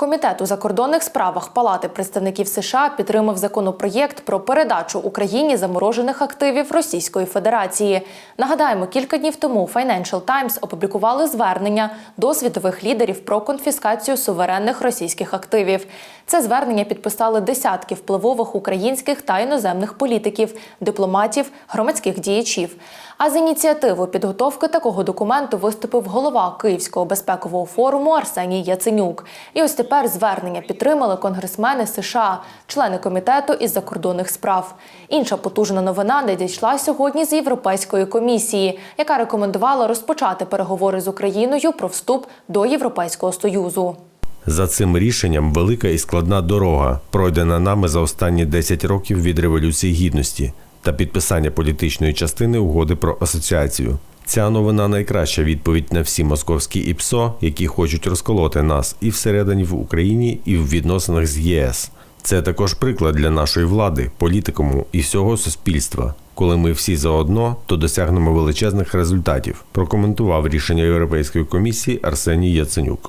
Комітет у закордонних справах Палати представників США підтримав законопроєкт про передачу Україні заморожених активів Російської Федерації. Нагадаємо, кілька днів тому Financial Times опублікували звернення до світових лідерів про конфіскацію суверенних російських активів. Це звернення підписали десятки впливових українських та іноземних політиків, дипломатів, громадських діячів. А з ініціативою підготовки такого документу виступив голова Київського безпекового форуму Арсеній Яценюк. І ось тепер звернення підтримали конгресмени США, члени комітету із закордонних справ. Інша потужна новина надійшла сьогодні з Європейської комісії, яка рекомендувала розпочати переговори з Україною про вступ до Європейського союзу. За цим рішенням велика і складна дорога, пройдена нами за останні 10 років від Революції Гідності та підписання політичної частини угоди про асоціацію. Ця новина найкраща відповідь на всі московські ІПСО, які хочуть розколоти нас і всередині в Україні, і в відносинах з ЄС. Це також приклад для нашої влади, політикуму і всього суспільства. Коли ми всі заодно, то досягнемо величезних результатів. Прокоментував рішення Європейської комісії Арсеній Яценюк.